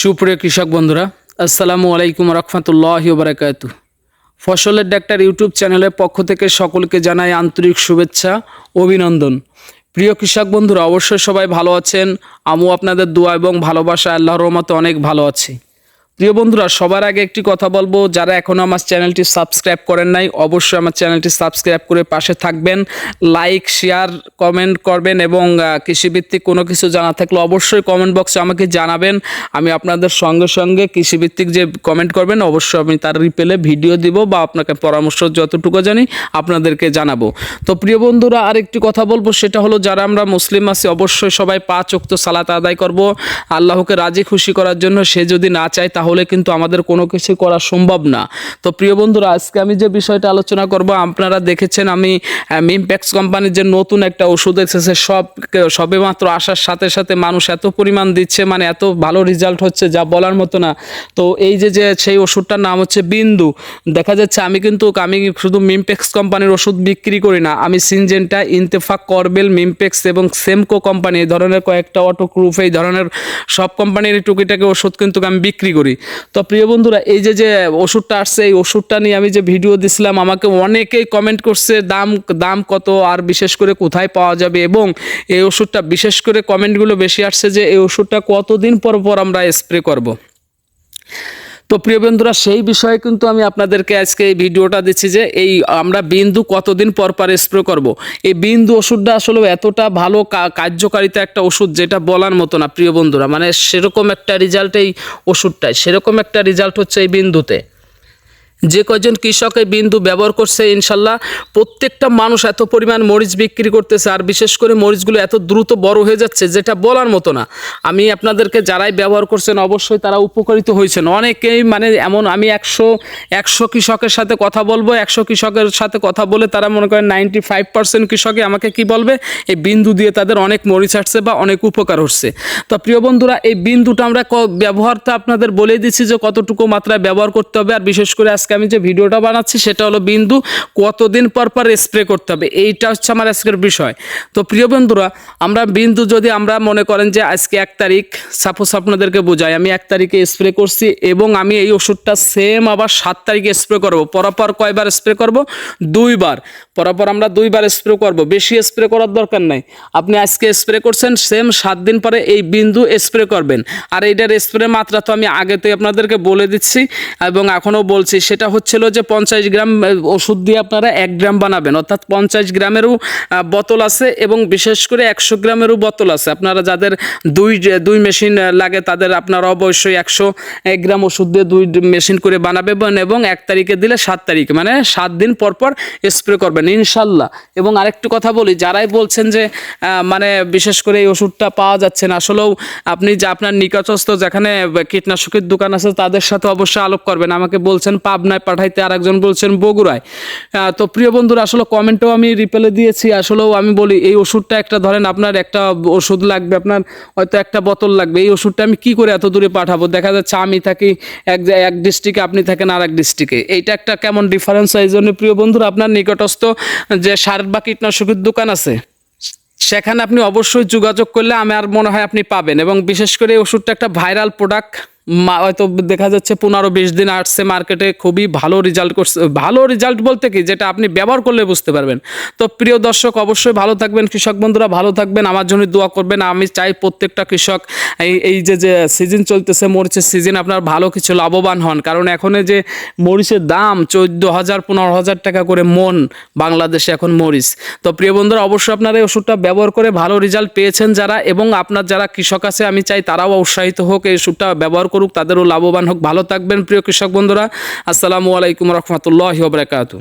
সুপ্রিয় কৃষক বন্ধুরা, আসসালামু আলাইকুম রহমতুল্লাহ বারাকাতু ফসলের ডাক্তার ইউটিউব চ্যানেলের পক্ষ থেকে সকলকে জানাই আন্তরিক শুভেচ্ছা, অভিনন্দন। প্রিয় কৃষক বন্ধুরা, অবশ্যই সবাই ভালো আছেন। আমু আপনাদের দোয়া এবং ভালোবাসা আল্লাহর রহমতে অনেক ভালো আছি। প্রিয় বন্ধুরা, সবার আগে একটি কথা বলব, যারা এখনও আমার চ্যানেলটি সাবস্ক্রাইব করেন নাই, অবশ্যই আমার চ্যানেলটি সাবস্ক্রাইব করে পাশে থাকবেন, লাইক, শেয়ার, কমেন্ট করবেন এবং কৃষিভিত্তিক কোনো কিছু জানা থাকলে অবশ্যই কমেন্ট বক্সে আমাকে জানাবেন, আমি আপনাদের সঙ্গে সঙ্গে কৃষিভিত্তিক যে কমেন্ট করবেন, অবশ্যই আমি তার রিপেলে ভিডিও দিব বা আপনাকে পরামর্শ যতটুকু জানি আপনাদেরকে জানাব। তো প্রিয় বন্ধুরা, আরেকটি কথা বলব, সেটা হলো যারা আমরা মুসলিম আছি, অবশ্যই সবাই পাঁচ ওক্ত সালাত আদায় করব, আল্লাহকে রাজি খুশি করার জন্য সে যদি না চায় তাহলে কিন্তু আমাদের কোনো কিছু করা সম্ভব না। তো প্রিয় বন্ধুরা, আজকে আমি যে বিষয়টা আলোচনা করব, আপনারা দেখেছেন আমি মিমপ্যাক্স কোম্পানির যে নতুন একটা ওষুধ এসেছে, সব, সবে মাত্র আসার সাথে সাথে মানুষ এত পরিমাণ দিচ্ছে মানে এত ভালো রেজাল্ট হচ্ছে যা বলার মতো না। তো এই যে যে সেই ওষুধটার নাম হচ্ছে বিন্দু। দেখা যাচ্ছে আমি কিন্তু, আমি শুধু মিমপেক্স কোম্পানির ওষুধ বিক্রি করি না, আমি সিনজেন্টা ইন্তেফাক করবেল মিমপেক্স এবং সেমকো কোম্পানি এই ধরনের কয়েকটা অটো গ্রুপ এই ধরনের সব কোম্পানির টুকিটাকে ওষুধ কিন্তু আমি বিক্রি করি। তো প্রিয় বন্ধুরা, এই যে যে ওষুধটা আসছে, এই ওষুধটা নিয়ে আমি যে ভিডিও দিছিলাম, আমাকে অনেকেই কমেন্ট করছে, দাম দাম কত আর বিশেষ করে কোথায় পাওয়া যাবে এবং এই ওষুধটা, বিশেষ করে কমেন্টগুলো বেশি আসছে যে, এই ওষুধটা কতদিন পর পর আমরা স্প্রে করব। তো প্রিয় বন্ধুরা, সেই বিষয়ে কিন্তু আমি আপনাদেরকে আজকে এই ভিডিওটা দিচ্ছি যে এই আমরা বিন্দু কতদিন পর পর স্প্রে করব। এই বিন্দু ওষুধটা আসলে এতটা ভালো কার্যকারিতা একটা ওষুধ যেটা বলার মতো না, প্রিয় বন্ধুরা মানে সেরকম একটা রেজাল্ট এই ওষুধটায় সেরকম একটা রেজাল্ট হচ্ছে এই বিন্দুতে যে কয়জন কৃষক বিন্দু ব্যবহার করছে, ইনশাল্লাহ প্রত্যেকটা মানুষ এত পরিমাণ মরিচ বিক্রি করতেছে, আর বিশেষ করে মরিচগুলো এত দ্রুত বড় হয়ে যাচ্ছে যেটা বলার মতো না। আমি আপনাদেরকে যারাই ব্যবহার করছেন, অবশ্যই তারা উপকারিত হয়েছেন। অনেকেই মানে এমন আমি একশো একশো কৃষকের সাথে কথা বলব, একশো কৃষকের সাথে কথা বলে তারা মনে করেন নাইনটি ফাইভ পার্সেন্ট কৃষকে আমাকে কি বলবে? এই বিন্দু দিয়ে তাদের অনেক মরিচ আসছে বা অনেক উপকার হচ্ছে। তো প্রিয় বন্ধুরা, এই বিন্দুটা আমরা ব্যবহারটা আপনাদের বলে দিচ্ছি যে কতটুকু মাত্রায় ব্যবহার করতে হবে, আর বিশেষ করে আজকে আমি যে ভিডিওটা বানাচ্ছি সেটা হলো বিন্দু কতদিন পর পর স্প্রে করতে হবে। এইটা হচ্ছে আমার আজকের বিষয়। তো প্রিয় বন্ধুরা, আমরা বিন্দু যদি আমরা মনে করেন যে আজকে এক তারিখ সাপোজ আপনাদেরকে বোঝাই, আমি এক তারিখে স্প্রে করছি এবং আমি এই ওষুধটা সেম আবার সাত তারিখে স্প্রে করব। পরপর কয়বার স্প্রে করব? দুইবার। পরপর আমরা দুইবার স্প্রে করব। বেশি স্প্রে করার দরকার নাই। আপনি আজকে স্প্রে করছেন সেম সাত দিন পরে এই বিন্দু স্প্রে করবেন। আর এইটার স্প্রে মাত্রা তো আমি আগেতে আপনাদেরকে বলে দিচ্ছি এবং এখনও বলছি, সেটা হচ্ছিল যে পঞ্চাশ গ্রাম ওষুধ দিয়ে আপনারা এক গ্রাম বানাবেন। অর্থাৎ পঞ্চাশ গ্রামেরও বোতল আছে এবং বিশেষ করে একশো গ্রামেরও বোতল আছে। আপনারা যাদের দুই দুই মেশিন লাগে তাদের আপনারা অবশ্যই একশো, এক গ্রাম ওষুধ দিয়ে দুই মেশিন করে বানাবেন এবং এক তারিখে দিলে সাত তারিখে মানে সাত দিন পর পর স্প্রে করবেন, ইনশাল্লাহ। এবং আরেকটু কথা বলি, যারাই বলছেন যে মানে বিশেষ করে এই ওষুধটা পাওয়া যাচ্ছে না, আসলেও আপনি যে আপনার নিকটস্থ যেখানে কীটনাশকের দোকান আছে তাদের সাথে অবশ্যই আলোক করবেন। আমাকে বলছেন পাবনায় পাঠাইতে আর একজন বলছেন বগুড়ায়। তো প্রিয় বন্ধুরা, আসলে কমেন্টেও আমি রিপেলে দিয়েছি, আসলেও আমি বলি এই ওষুধটা একটা ধরেন আপনার একটা ওষুধ লাগবে, আপনার হয়তো একটা বোতল লাগবে, এই ওষুধটা আমি কি করে এত দূরে পাঠাবো? দেখা যাচ্ছে আমি থাকি এক এক ডিস্ট্রিক্টে আপনি থাকেন আর এক ডিস্ট্রিক্টে এইটা একটা কেমন ডিফারেন্স এই জন্য প্রিয় বন্ধুরা, আপনার নিকটস্থ যে সার বা কীটনাশকের দোকান আছে, সেখানে আপনি অবশ্যই যোগাযোগ করলে আমার মনে হয় আপনি পাবেন এবং বিশেষ করে ওষুধটা একটা ভাইরাল প্রোডাক্ট হয়তো দেখা যাচ্ছে পনেরো বিশ দিন আসছে মার্কেটে খুবই ভালো রেজাল্ট করছে। ভালো রেজাল্ট বলতে কি? যেটা আপনি ব্যবহার করলে বুঝতে পারবেন। তো প্রিয় দর্শক, অবশ্যই ভালো থাকবেন, কৃষক বন্ধুরা ভালো থাকবেন, আমার জন্য দোয়া করবেন। আমি চাই প্রত্যেকটা কৃষক, এই এই যে যে সিজন চলতেছে, মরিচের সিজন আপনার ভালো কিছু লাভবান হন। কারণ এখন যে মরিচের দাম চোদ্দ হাজার, পনেরো হাজার টাকা করে মন বাংলাদেশে এখন মরিচ। তো প্রিয় বন্ধুরা, অবশ্যই আপনারা এই ওষুধটা ব্যবহার করে ভালো রেজাল্ট পেয়েছেন যারা, এবং আপনার যারা কৃষক আছে, আমি চাই তারাও উৎসাহিত হোক, এই ওষুধটা ব্যবহার করুক তাদেরও লাভবান হোক। ভালো থাকবেন প্রিয় কৃষক বন্ধুরা। আসসালামু আলাইকুম রহমতুল্লাহ বারকাতু